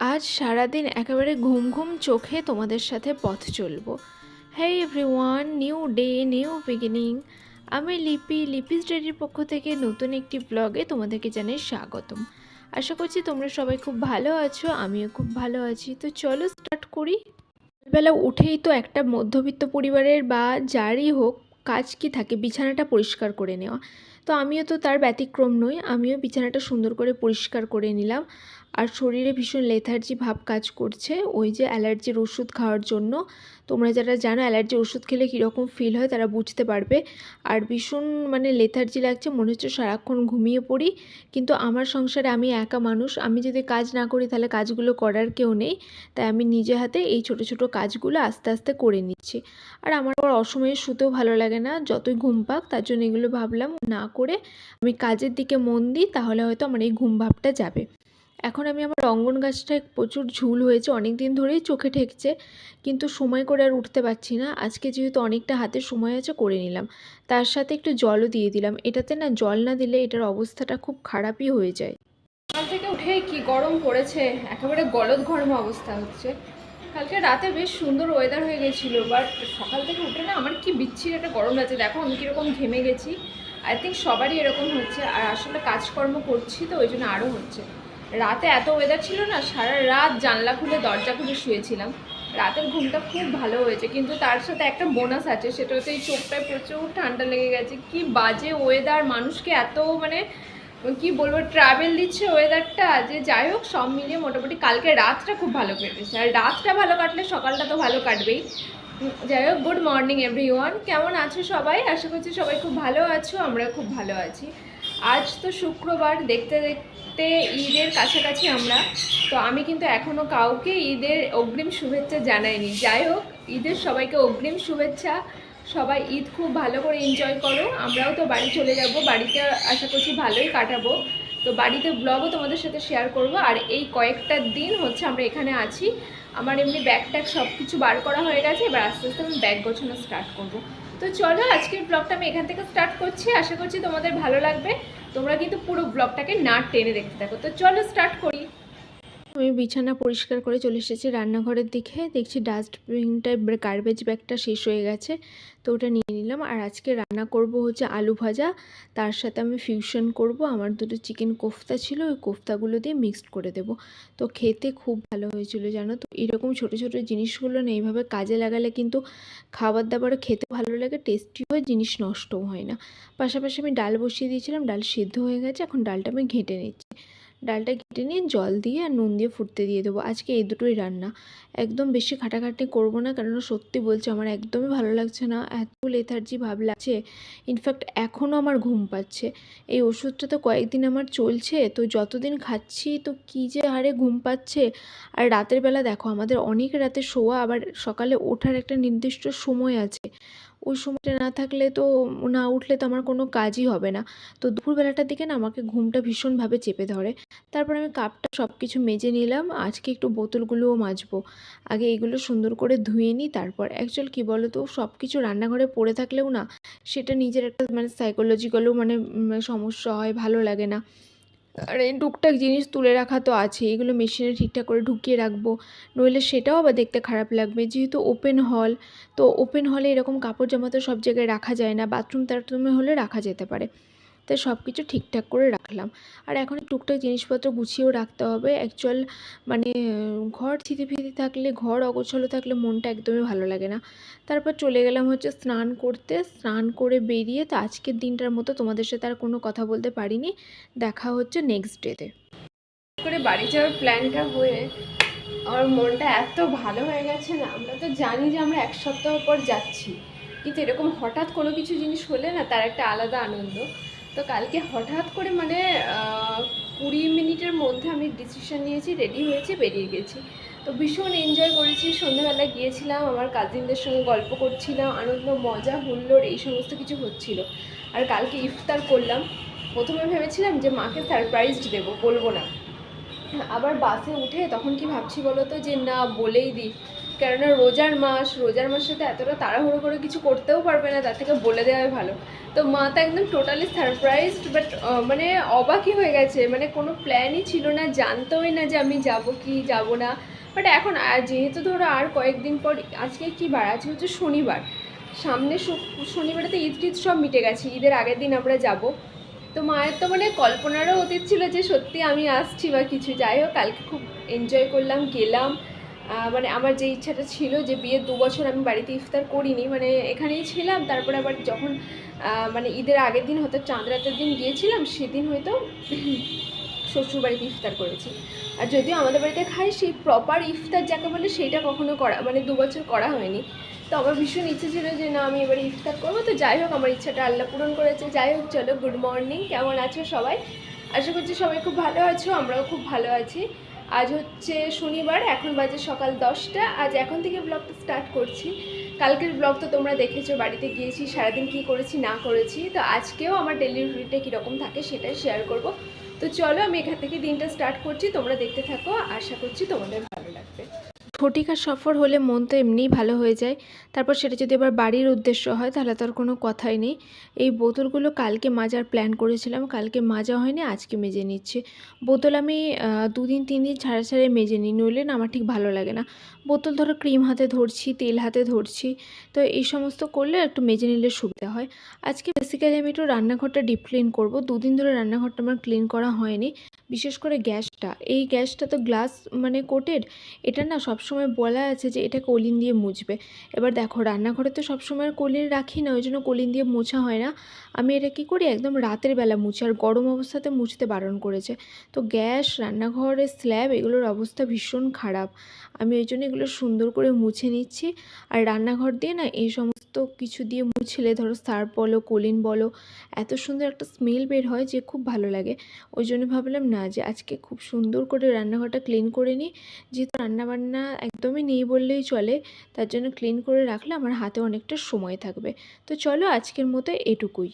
আজ সারাদিন একেবারে ঘুম ঘুম চোখে তোমাদের সাথে পথ চলবো। হ্যাঁ everyone new day new beginning আমি লিপি লিপি স্টাডির পক্ষ থেকে নতুন একটি ব্লগে তোমাদেরকে জানাই স্বাগতম। আশা করছি তোমরা সবাই খুব ভালো আছো, আমিও খুব ভালো আছি। তো চলো স্টার্ট করি। বেলা উঠেই তো একটা মধ্যবিত্ত পরিবারের বা যারই হোক, কাজ কি থাকে, বিছানাটা পরিষ্কার করে নেওয়া। তো আমিও তো তার ব্যতিক্রম নই, আমিও বিছানাটা সুন্দর করে পরিষ্কার করে নিলাম। আর শরীরে ভীষণ লেথার্জি ভাব কাজ করছে। ওই যে অ্যালার্জির ওষুধ খাওয়ার জন্য। তোমরা যারা জানো অ্যালার্জির ওষুধ খেলে কীরকম ফিল হয় তারা বুঝতে পারবে। আর ভীষণ মানে লেথার্জি লাগছে, মনে হচ্ছে সারাক্ষণ ঘুমিয়ে পড়ি। কিন্তু আমার সংসারে আমি একা মানুষ, আমি যদি কাজ না করি তাহলে কাজগুলো করার কেউ নেই। তাই আমি নিজে হাতে এই ছোট ছোট কাজগুলো আস্তে আস্তে করে নিচ্ছি। আর আমার অসময়ে শুতেও ভালো লাগে না, যতই ঘুম পাক তার জন্য এগুলো ভাবলাম না করে আমি কাজের দিকে মন দিই, তাহলে হয়তো আমার এই ঘুম ভাবটা যাবে। এখন আমি আমার রঙ্গন গাছটায় প্রচুর ঝুল হয়েছে অনেক দিন ধরেই চোখে ঠেকছে, কিন্তু সময় করে আর উঠতে পারছি না। আজকে যেহেতু অনেকটা হাতে সময় আছে, করে নিলাম। তার সাথে একটু জলও দিয়ে দিলাম। এটাতে না জল না দিলে এটার অবস্থাটা খুব খারাপই হয়ে যায়। সকাল থেকে উঠে কি গরম পড়েছে, একেবারে গলদ ঘর্ম অবস্থা হচ্ছে। কালকে রাতে বেশ সুন্দর ওয়েদার হয়ে গেছিল বাট সকাল থেকে উঠে না আমার কি বিচ্ছির একটা গরম লাগছে। দেখো আমি কীরকম ঘেমে গেছি। আই থিঙ্ক সবারই এরকম হচ্ছে, আর আসলে কাজকর্ম করছি তো, ওই জন্য আরও হচ্ছে। রাতে এত ওয়েদার ছিল না, সারা রাত জানলা খুলে দরজা খুলে শুয়েছিলাম। রাতের ঘুমটা খুব ভালো হয়েছে, কিন্তু তার সাথে একটা বোনাস আছে, সেটা হচ্ছে এই চোখটায় প্রচুর ঠান্ডা লেগে গেছে। কি বাজে ওয়েদার মানুষকে এত মানে কি বলব ট্রাভেল দিচ্ছে ওয়েদারটা যে যাই হোক, সব মিলিয়ে মোটামুটি কালকে রাতটা খুব ভালো কেটেছে। আর রাতটা ভালো কাটলে সকালটা তো ভালো কাটবেই। যাই হোক গুড মর্নিং এভরিওয়ান কেমন আছো সবাই? আশা করছি সবাই খুব ভালো আছো আমরা খুব ভালো আছি। আজ তো শুক্রবার, দেখতে দেখতে ঈদের কাছাকাছি আমরা। তো আমি কিন্তু এখনও কাউকে ঈদের অগ্রিম শুভেচ্ছা জানাইনি। যাই হোক, ঈদের সবাইকে অগ্রিম শুভেচ্ছা। সবাই ঈদ খুব ভালো করে এনজয় করো। আমরাও তো বাড়ি চলে যাব। বাড়িতে আশা করছি ভালোই কাটাবো। তো বাড়িতে ব্লগও তোমাদের সাথে শেয়ার করব। আর এই কয়েকটা দিন হচ্ছে আমরা এখানে আছি। আমার এমনি ব্যাগ ট্যাগ সব কিছু বার করা হয়ে গেছে। এবার আস্তে আস্তে আমি ব্যাগ গোছানো স্টার্ট করব। তো চলো, আজকের ব্লগটা আমি এখান থেকে স্টার্ট করছি। আশা করছি তোমাদের ভালো লাগবে। তোমরা কিন্তু পুরো ব্লগটাকে না টেনে দেখতে থাকো। তো চলো স্টার্ট করি। আমি বিছানা পরিষ্কার করে চলে এসেছি। রান্নাঘরের দিকে দেখছি ডাস্টবিনটায় গার্বেজ ব্যাগটা শেষ হয়ে গেছে। তো ওটা নিয়ে নিলাম। আর আজকে রান্না করব হচ্ছে আলু ভাজা। তার সাথে আমি ফিউশন করব। আমার দুটো চিকেন কোফতা ছিল। ওই কোফতাগুলো দিয়ে মিক্সড করে দেব। তো খেতে খুব ভালো হয়েছিল জানো তো। এরকম ছোট ছোট জিনিসগুলো না এইভাবে কাজে লাগালে কিন্তু খাবার দাবার খেতে ভালো লাগে টেস্টি হয়, জিনিস নষ্টও হয় না। পাশাপাশি আমি ডাল বসিয়ে দিয়েছিলাম। ডাল সিদ্ধ হয়ে গেছে। এখন ডালটা আমি ঘেঁটে নিচ্ছি। ডালটা কেটে নিয়ে জল দিয়ে আর নুন দিয়ে ফুটতে দিয়ে দেবো। আজকে এই দুটোই রান্না। একদম বেশি খাটাখাটি করব না কারণ সত্যি বলছে আমার একদমই ভালো লাগছে না। এত লেথার্জি ভাব লাগছে। ইনফ্যাক্ট এখনও আমার ঘুম পাচ্ছে। এই ওষুধটা তো কয়েকদিন আমার চলছে, তো যতদিন খাচ্ছি তো কী যে হারে ঘুম পাচ্ছে। আর রাতের বেলা দেখো, আমাদের অনেক রাতে শোয়া আবার সকালে ওঠার একটা নির্দিষ্ট সময় আছে। ওই সময়টা না থাকলে তো না উঠলে তো আমার কোনো কাজই হবে না। তো দুপুরবেলাটার দিকে না আমাকে ঘুমটা ভীষণভাবে চেপে ধরে। তারপর আমি কাপটা সব কিছু মেজে নিলাম, আজকে একটু বোতলগুলোও মাজবো। আগে এগুলো সুন্দর করে ধুয়ে নিই, তারপর অ্যাকচুয়াল কী বলো তো সব কিছু রান্নাঘরে পড়ে থাকলেও না সেটা নিজের একটা মানে সাইকোলজিক্যালও মানে সমস্যা হয়, ভালো লাগে না। আর এই টুকটাক জিনিস তুলে রাখা তো আছে, এগুলো মেশিনে ঠিকঠাক করে ঢুকিয়ে রাখব। নইলে সেটাও আবার দেখতে খারাপ লাগবে, যেহেতু ওপেন হল তো ওপেন হলে এরকম কাপড় জামা তো সব জায়গায় রাখা যায় না বাথরুম টাথরুমে হলে রাখা যেতে পারে। তাই সব কিছু ঠিকঠাক করে রাখলাম। আর এখন টুকটাক জিনিসপত্র গুছিয়েও রাখতে হবে। অ্যাকচুয়াল মানে ঘর থিতি ফিতি থাকলে, ঘর অগোছালো থাকলে মনটা একদমই ভালো লাগে না। তারপর চলে গেলাম হচ্ছে স্নান করতে। স্নান করে বেরিয়ে তো আজকের দিনটার মতো তোমাদের সাথে আর কোনো কথা বলতে পারিনি। দেখা হচ্ছে নেক্সট ডেতে করে বাড়ি যাওয়ার প্ল্যানটা হয়ে আমার মনটা এত ভালো হয়ে গেছে না, আমরা তো জানি যে আমরা এক সপ্তাহ পর যাচ্ছি। কিন্তু এরকম হঠাৎ কোনো কিছু জিনিস হলে না তার একটা আলাদা আনন্দ। তো কালকে হঠাৎ করে মানে কুড়ি মিনিটের মধ্যে আমি ডিসিশন নিয়েছি রেডি হয়েছি, বেরিয়ে গেছি। তো ভীষণ এনজয় করেছি। সন্ধ্যাবেলা গিয়েছিলাম, আমার কাজিনদের সঙ্গে গল্প করছিলাম, আনন্দ, মজা, হুল্লোড়, এই সমস্ত কিছু হচ্ছিল। আর কালকে ইফতার করলাম। প্রথমে ভেবেছিলাম যে মাকে সারপ্রাইজ দেবো, বলব না। আবার বাসে উঠে তখন কি ভাবছি বলো তো যে, না, বলেই দিই। কেননা রোজার মাস, রোজার মাসে তো এতটা তাড়াহুড়ো করে কিছু করতেও পারবে না, তার থেকে বলে দেওয়াই ভালো। তো মা তো একদম টোটালি সারপ্রাইজড বাট মানে অবাকই হয়ে গেছে। মানে কোনো প্ল্যানই ছিল না, জানতোই না যে আমি যাব কি, যাব না। বাট এখন যেহেতু ধরো আর কয়েকদিন পর, আজকে কি বার? আজকে হচ্ছে শনিবার। সামনে শনিবারে তো ঈদ টিদ সব মিটে গেছে। ঈদের আগের দিন আমরা যাব। তো মায়ের তো মানে কল্পনারও অতীত ছিল যে সত্যি আমি আসছি বা কিছু। যাই হোক, কালকে খুব এনজয় করলাম, গেলাম। মানে আমার যে ইচ্ছাটা ছিল যে বিয়ের দু বছর আমি বাড়িতে ইফতার করিনি মানে এখানেই ছিলাম। তারপরে আবার যখন মানে ঈদের আগের দিন হয়তো চাঁদ রাতের দিন গিয়েছিলাম, সেদিন হয়তো শ্বশুর বাড়িতে ইফতার করেছি। আর যদিও আমাদের বাড়িতে খাই, সেই প্রপার ইফতার যাকে বলে সেইটা কখনো করা মানে দু বছর করা হয়নি। তো আমার ভীষণ ইচ্ছে ছিল যে না, আমি এবারে ইফতার করব। তো যাই হোক, আমার ইচ্ছাটা আল্লাহ পূরণ করেছে। যাই হোক, চলো গুড মর্নিং কেমন আছো সবাই? আশা করছি সবাই খুব ভালো আছো, আমরাও খুব ভালো আছি। আজ হচ্ছে শনিবার, এখন বাজে সকাল দশটা। আজ এখন থেকে ব্লগটা স্টার্ট করছি। কালকের ব্লগ তো তোমরা দেখেছ, বাড়িতে গিয়েছি, সারাদিন কি করেছি, না করেছি। তো আজকেও আমার ডেলি রুটিনটা কীরকম থাকে সেটাই শেয়ার করব। তো চলো, আমি এখান থেকে দিনটা স্টার্ট করছি, তোমরা দেখতে থাকো। আশা করছি তোমাদের ফটিকার সফর হলে মন তো এমনিই ভালো হয়ে যায়। তারপর সেটা যদি আবার বাড়ির উদ্দেশ্য হয়, তাহলে তো আর কোনো কথাই নেই। এই বোতলগুলো কালকে মাজার প্ল্যান করেছিলাম, কালকে মাজা হয়নি, আজকে মেজে নিচ্ছি। বোতল আমি দুদিন, তিন দিন ছাড়া ছাড়া মেজে নিই, নইলে না আমার ঠিক ভালো লাগে না। বোতল ধরো ক্রিম হাতে ধরছি, তেল হাতে ধরছি, তো এই সমস্ত করলে একটু মেজে নিলে সুবিধা হয়। আজকে বেসিক্যালি আমি একটু রান্নাঘরটা ডিপ ক্লিন করব। দুদিন ধরে রান্নাঘরটা আমার ক্লিন করা হয়নি। বিশেষ করে গ্যাসটা। এই গ্যাসটা তো গ্লাস মানে কোটেড, এটা না সবসময় বলা আছে যে এটা কলিন দিয়ে মুছবে। এবার দেখো, রান্নাঘরে তো সবসময় কলিন রাখি না ওই জন্য কলিন দিয়ে মোছা হয় না। আমি এটা কী করি, একদম রাতের বেলা মুছি, আর গরম অবস্থাতে মুছতে বারণ করেছে। তো গ্যাস রান্নাঘরের স্ল্যাব, এগুলোর অবস্থা ভীষণ খারাপ। আমি ওই জন্য এগুলো সুন্দর করে মুছে নিচ্ছি। আর রান্নাঘর দিয়ে না এই সমস্ত কিছু দিয়ে মুছলে, ধরো সার্ফ বলো, কলিন বলো, এত সুন্দর একটা স্মেল বের হয় যে খুব ভালো লাগে। ওই জন্য ভাবলাম, না, যে আজকে খুব সুন্দর করে রান্নাঘরটা ক্লিন করে নিই। যেহেতু রান্নাবান্না একদমই নেই বললেই চলে, তার জন্য ক্লিন করে রাখলে আমার হাতে অনেকটা সময় থাকবে। তো চলো আজকের মতো এটুকুই।